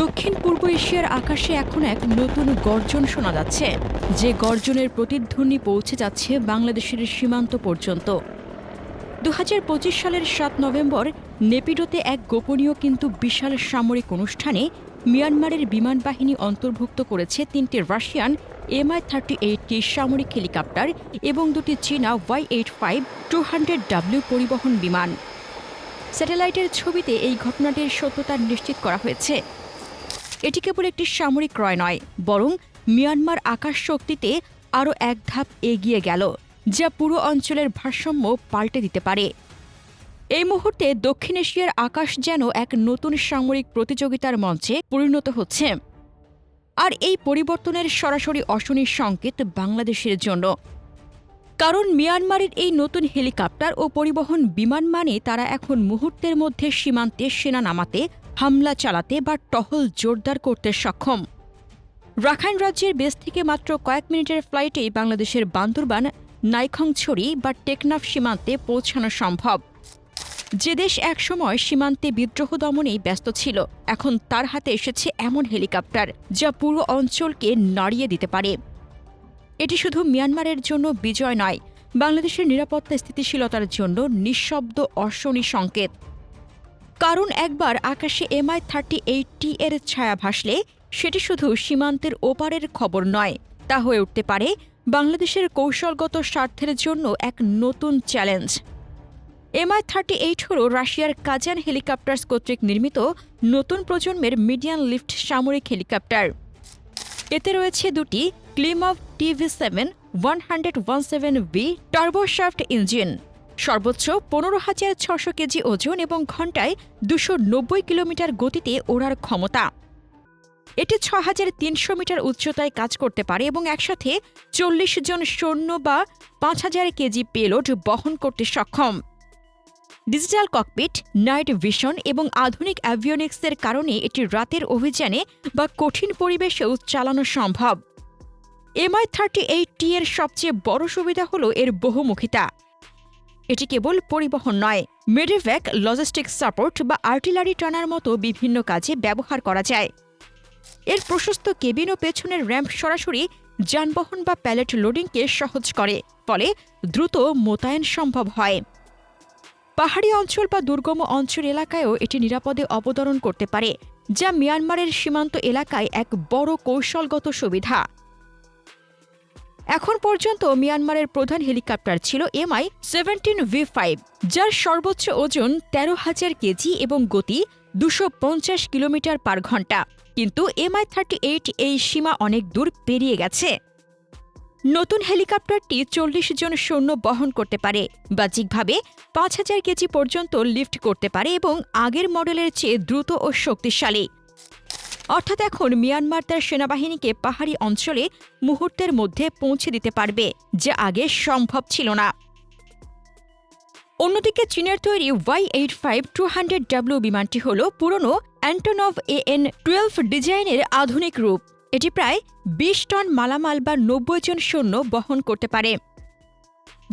দক্ষিণ পূর্ব এশিয়ার আকাশে এখন এক নতুন গর্জন শোনা যাচ্ছে। যে গর্জনের প্রতিধ্বনি পৌঁছে যাচ্ছে বাংলাদেশের সীমান্ত পর্যন্ত। দু হাজার পঁচিশ সালের সাত নভেম্বর নেপিডোতে এক গোপনীয় কিন্তু বিশাল সামরিক অনুষ্ঠানে মিয়ানমারের বিমান বাহিনী অন্তর্ভুক্ত করেছে তিনটি রাশিয়ান এমআই থার্টি এইটটি সামরিক হেলিকপ্টার এবং দুটি চীনা Y eight five two hundred W পরিবহন বিমান। স্যাটেলাইটের ছবিতে এই ঘটনাটির সত্যতা নিশ্চিত করা হয়েছে। এটি কেবল একটি সামরিক ক্রয় নয়, বরং মিয়ানমার আকাশ শক্তিতে আরও এক ধাপ এগিয়ে গেল, যা পুরো অঞ্চলের ভারসাম্য পাল্টে দিতে পারে। এই মুহূর্তে দক্ষিণ এশিয়ার আকাশ যেন এক নতুন সামরিক প্রতিযোগিতার মঞ্চে পরিণত হচ্ছে। আর এই পরিবর্তনের সরাসরি অশনির সংকেত বাংলাদেশের জন্য। কারণ মিয়ানমারের এই নতুন হেলিকপ্টার ও পরিবহন বিমান মানে তারা এখন মুহূর্তের মধ্যে সীমান্তে সেনা নামাতে হামলা চালাতে বা টহল জোরদার করতে সক্ষম। রাখাইন রাজ্যের বেস থেকে মাত্র কয়েক মিনিটের ফ্লাইটেই বাংলাদেশের বান্দরবান, নাইখংছড়ি বা টেকনাফ সীমান্তে পৌঁছানো সম্ভব। যে দেশ একসময় সীমান্তে বিদ্রোহ দমনেই ব্যস্ত ছিল, এখন তার হাতে এসেছে এমন হেলিকপ্টার, যা পুরো অঞ্চলকে নাড়িয়ে দিতে পারে। এটি শুধু মিয়ানমারের জন্য বিজয় নয়, বাংলাদেশের নিরাপত্তা স্থিতিশীলতার জন্য নিঃশব্দ অর্শনী সংকেত। কারণ একবার আকাশে এমআই থার্টি এইটটি এর ছায়া ভাসলে, সেটি শুধু সীমান্তের ওপারের খবর নয়, তা হয়ে উঠতে পারে বাংলাদেশের কৌশলগত স্বার্থের জন্য এক নতুন চ্যালেঞ্জ। এমআই থার্টি এইট হল রাশিয়ার কাজান হেলিকপ্টার্স কর্তৃক নির্মিত নতুন প্রজন্মের মিডিয়াম লিফট সামরিক হেলিকপ্টার। এতে রয়েছে দুটি Klimov TV seven one hundred one seven B turboshaft engine সর্বোচ্চ পনেরো হাজার ছশো কেজি ওজন এবং ঘন্টায় দুশো নব্বই কিলোমিটার গতিতে ওড়ার ক্ষমতা। এটি ছ হাজার তিনশো মিটার উচ্চতায় কাজ করতে পারে এবং একসাথে চল্লিশ জন সৈন্য বা পাঁচ হাজার কেজি পেলোড বহন করতে সক্ষম। ডিজিটাল ককপিট, নাইট ভিশন এবং আধুনিক অ্যাভিওনিক্সের কারণে এটি রাতের অভিযানে বা কঠিন পরিবেশেও চালানো সম্ভব। এমআই থার্টি এইট টি এর সবচেয়ে বড় সুবিধা হল এর বহুমুখিতা। এটি কেবল পরিবহন নয় মেডিভ্যাক লজিস্টিক সাপোর্ট বা আর্টিলারি টানার মতো বিভিন্ন কাজে ব্যবহার করা যায়। এর প্রশস্ত কেবিন ও পেছনের র্যাম্প সরাসরি যানবাহন বা প্যালেট লোডিংকে সহজ করে, ফলে দ্রুত মোতায়েন সম্ভব হয়। পাহাড়ি অঞ্চল বা দুর্গম অঞ্চল এলাকায়ও এটি নিরাপদে অবতরণ করতে পারে, যা মিয়ানমারের সীমান্ত এলাকায় এক বড় কৌশলগত সুবিধা। এখন পর্যন্ত মিয়ানমারের প্রধান হেলিকপ্টার ছিল এমআই সেভেন্টিন ভি ফাইভ, যার সর্বোচ্চ ওজন তেরো হাজার কেজি এবং গতি দুশো পঞ্চাশ কিলোমিটার পার ঘণ্টা। কিন্তু এমআই থার্টি এইট এই সীমা অনেক দূর পেরিয়ে গেছে। নতুন হেলিকপ্টারটি চল্লিশ জন সৈন্য বহন করতে পারে, বাহ্যিকভাবে পাঁচ হাজার কেজি পর্যন্ত লিফট করতে পারে এবং আগের মডেলের চেয়ে দ্রুত ও শক্তিশালী। অর্থাৎ এখন মিয়ানমার তার সেনাবাহিনীকে পাহাড়ি অঞ্চলে মুহূর্তের মধ্যে পৌঁছে দিতে পারবে, যা আগে সম্ভব ছিল না। অন্যদিকে চীনের তৈরি Y eight five two hundred W বিমানটি হল পুরনো অ্যান্টনভ এ এন টুয়েলভ ডিজাইনের আধুনিক রূপ। এটি প্রায় বিশ টন মালামাল বা নব্বই জন সৈন্য বহন করতে পারে।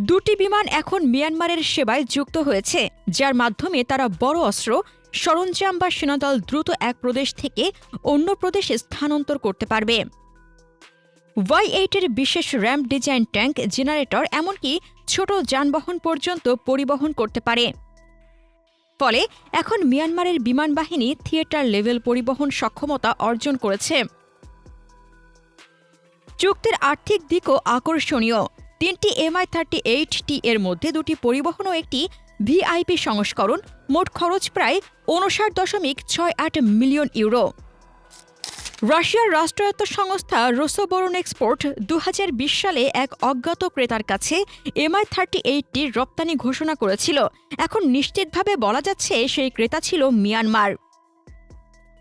দুটি বিমান এখন মিয়ানমারের সেবায় যুক্ত হয়েছে, যার মাধ্যমে তারা বড় অস্ত্র সরঞ্জাম বা সেনাদল দ্রুত এক প্রদেশ থেকে অন্য প্রদেশে স্থানান্তর করতে পারবে। ওয়াই এইটের বিশেষ র্যাম্প ডিজাইন ট্যাঙ্ক জেনারেটর এমনকি ছোট যানবাহন পর্যন্ত পরিবহন করতে পারে। ফলে এখন মিয়ানমারের বিমান বাহিনী থিয়েটার লেভেল পরিবহন সক্ষমতা অর্জন করেছে। চুক্তির আর্থিক দিকও আকর্ষণীয়। তিনটি এমআই থার্টি এইট টি এর মধ্যে দুটি পরিবহন ও একটি ভিআইপি সংস্করণ মোট খরচ প্রায় উনষাট দশমিক ছয় আট মিলিয়ন ইউরো। রাশিয়ার রাষ্ট্রায়ত্ত সংস্থা রোসোবরন এক্সপোর্ট দু হাজার বিশ সালে এক অজ্ঞাত ক্রেতার কাছে এমআই থার্টি এইটটির রপ্তানি ঘোষণা করেছিল। এখন নিশ্চিতভাবে বলা যাচ্ছে সেই ক্রেতা ছিল মিয়ানমার।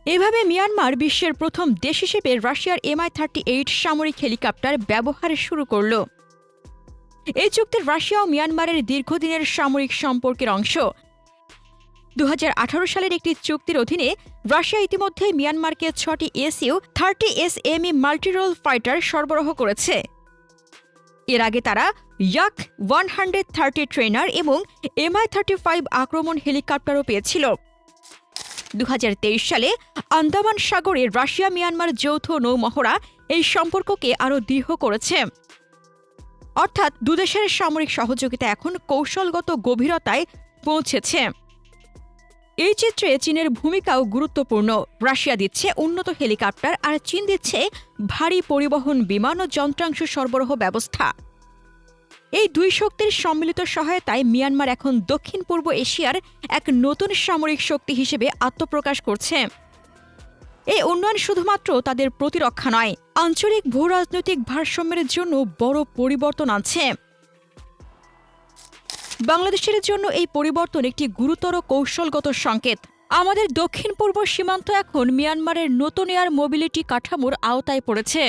এভাবে মিয়ানমার বিশ্বের প্রথম দেশ হিসেবে রাশিয়ার এমআই থার্টি এইট সামরিক হেলিকপ্টার ব্যবহার শুরু করল। এই চুক্তি রাশিয়া ও মিয়ানমারের দীর্ঘদিনের সামরিক সম্পর্কের অংশ। দু হাজার আঠারো সালের একটি চুক্তির অধীনে রাশিয়া ইতিমধ্যে মিয়ানমারকে ছটি SU, thirty S M E multirole fighter সরবরাহ করেছে। এর আগে তারা Yak one hundred thirty trainer এবং এমআই থার্টি ফাইভ আক্রমণ হেলিকপ্টারও পেয়েছিল। দুহাজার তেইশ সালে আন্দামান সাগরে রাশিয়া মিয়ানমার যৌথ নৌমহড়া এই সম্পর্ককে আরও দৃঢ় করেছে। অর্থাৎ দুদেশের সামরিক সহযোগিতা এখন কৌশলগত গভীরতায় পৌঁছেছে। এই চিত্রে চীনের ভূমিকাও গুরুত্বপূর্ণ। রাশিয়া দিচ্ছে উন্নত হেলিকপ্টার আর চীন দিচ্ছে ভারী পরিবহন বিমান ও যন্ত্রাংশ সরবরাহ ব্যবস্থা। এই দুই শক্তির সম্মিলিত সহায়তায় মিয়ানমার এখন দক্ষিণ পূর্ব এশিয়ার এক নতুন সামরিক শক্তি হিসেবে আত্মপ্রকাশ করছে। এই উন্নয়ন শুধুমাত্র তাদের প্রতিরক্ষা নয়, আঞ্চলিক ভূ রাজনৈতিক ভারসাম্যের জন্য বড় পরিবর্তন আনছে। বাংলাদেশের জন্য এই পরিবর্তন একটি গুরুতর কৌশলগত সংকেত। আমাদের দক্ষিণ পূর্ব সীমান্ত এখন মিয়ানমারের নতুন এয়ার মোবিলিটি কাঠামোর আওতায় পড়েছে।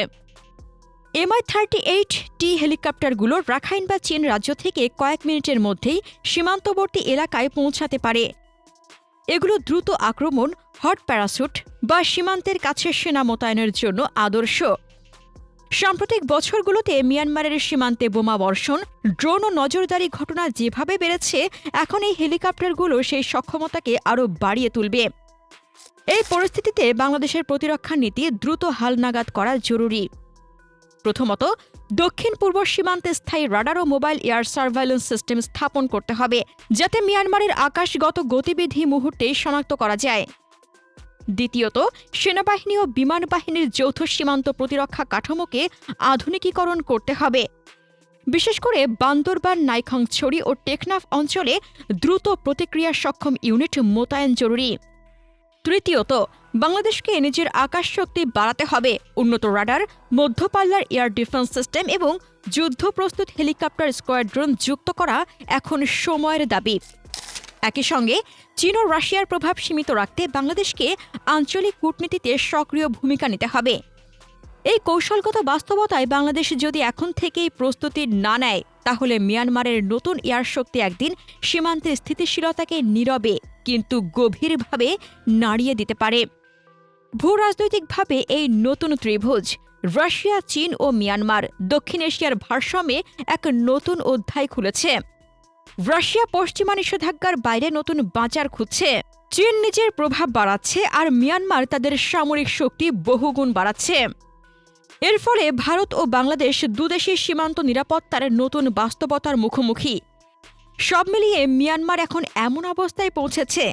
এমআই থার্টি এইট টি হেলিকপ্টারগুলো রাখাইন বা চীন রাজ্য থেকে কয়েক মিনিটের মধ্যেই সীমান্তবর্তী এলাকায় পৌঁছাতে পারে। এগুলো দ্রুত আক্রমণ, হট প্যারাসুট বা সীমান্তের কাছে সেনা মোতায়েনের জন্য আদর্শ। সাম্প্রতিক বছরগুলোতে মিয়ানমারের সীমান্তে বোমা বর্ষণ, ড্রোন ও নজরদারি ঘটনা যেভাবে বেড়েছে, এখন এই হেলিকপ্টারগুলো সেই সক্ষমতাকে আরও বাড়িয়ে তুলবে। এই পরিস্থিতিতে বাংলাদেশের প্রতিরক্ষা নীতি দ্রুত হালনাগাদ করা জরুরি। প্রথমত দক্ষিণ পূর্ব সীমান্তে স্থায়ী রাডার ও মোবাইল এয়ার সার্ভাইলেন্স সিস্টেম স্থাপন করতে হবে, যাতে মিয়ানমারের আকাশগত গতিবিধি মুহূর্তে শনাক্ত করা যায়। দ্বিতীয়ত, সেনাবাহিনী ও বিমান বাহিনীর যৌথ সীমান্ত প্রতিরক্ষা কাঠামোকে আধুনিকীকরণ করতে হবে। বিশেষ করে বান্দরবান নাইখংছড়ি ও টেকনাফ অঞ্চলে দ্রুত প্রতিক্রিয়া সক্ষম ইউনিট মোতায়েন জরুরি। তৃতীয়ত, বাংলাদেশকে নিজের আকাশ শক্তি বাড়াতে হবে। উন্নত রাডার, মধ্যপাল্লার এয়ার ডিফেন্স সিস্টেম এবং যুদ্ধ প্রস্তুত হেলিকপ্টার স্কোয়াড্রন যুক্ত করা এখন সময়ের দাবি। একই সঙ্গে, চীন ও রাশিয়ার প্রভাব সীমিত রাখতে বাংলাদেশকে আঞ্চলিক কূটনীতিতে সক্রিয় ভূমিকা নিতে হবে। এই কৌশলগত বাস্তবতায় বাংলাদেশ যদি এখন থেকেই প্রস্তুতি না নেয় তাহলে মিয়ানমারের নতুন এয়ার শক্তি একদিন সীমান্তের স্থিতিশীলতাকে নীরবে, কিন্তু গভীরভাবে নাড়িয়ে দিতে পারে। ভূ রাজনৈতিকভাবে এই নতুন ত্রিভুজ, রাশিয়া, চীন ও মিয়ানমার, দক্ষিণ এশিয়ার ভারসাম্যে এক নতুন অধ্যায় খুলেছে। রাশিয়া পশ্চিমা নিষেধাজ্ঞার বাইরে নতুন বাজার খুঁজছে। চীন নিজের প্রভাব বাড়াচ্ছে আর মিয়ানমার তাদের সামরিক শক্তি বহুগুণ বাড়াচ্ছে। এর ফলে ভারত ও বাংলাদেশ দুদেশের সীমান্ত নিরাপত্তার নতুন বাস্তবতার মুখোমুখি। সব মিলিয়ে মিয়ানমার এখন এমন অবস্থায় পৌঁছেছে,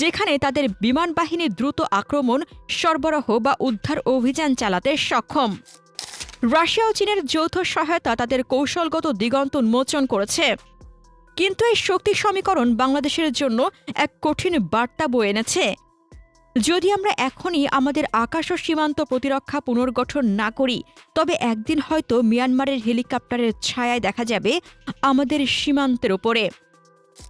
যেখানে তাদের বিমান বাহিনী দ্রুত আক্রমণ, সরবরাহ বা উদ্ধার অভিযান চালাতে সক্ষম। রাশিয়া ও চীনের যৌথ সহায়তা তাদের কৌশলগত দিগন্ত উন্মোচন করেছে। কিন্তু এই শক্তি সমীকরণ বাংলাদেশের জন্য এক কঠিন বার্তা বয়ে এনেছে। যদি আমরা এখনই আমাদের আকাশ ও সীমান্ত প্রতিরক্ষা পুনর্গঠন না করি, তবে একদিন হয়তো মিয়ানমারের হেলিকপ্টারের ছায়ায় দেখা যাবে আমাদের সীমান্তের ওপরে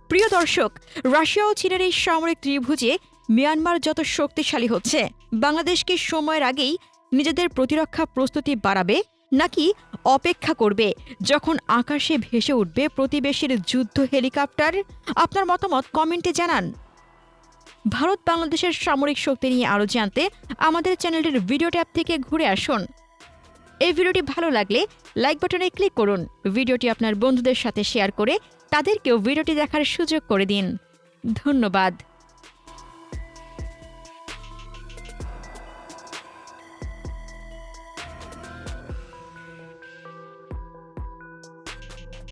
প্রিয় দর্শক, রাশিয়া ও চীনের এই সামরিক ত্রিভুজে মিয়ানমার যত শক্তিশালী হচ্ছে, বাংলাদেশকে সময়ের আগেই নিজেদের প্রতিরক্ষা প্রস্তুতি বাড়াবে নাকি অপেক্ষা করবে যখন আকাশে ভেসে উঠবে প্রতিবেশীর যুদ্ধ হেলিকপ্টার? আপনার মতামত কমেন্টে জানান। ভারত বাংলাদেশের সামরিক শক্তি নিয়ে আরও জানতে আমাদের চ্যানেলটির ভিডিও ট্যাব থেকে ঘুরে আসুন। এই ভিডিওটি ভালো লাগলে লাইক বাটনে ক্লিক করুন। ভিডিওটি আপনার বন্ধুদের সাথে শেয়ার করে তাদেরকেও ভিডিওটি দেখার সুযোগ করে দিন। ধন্যবাদ।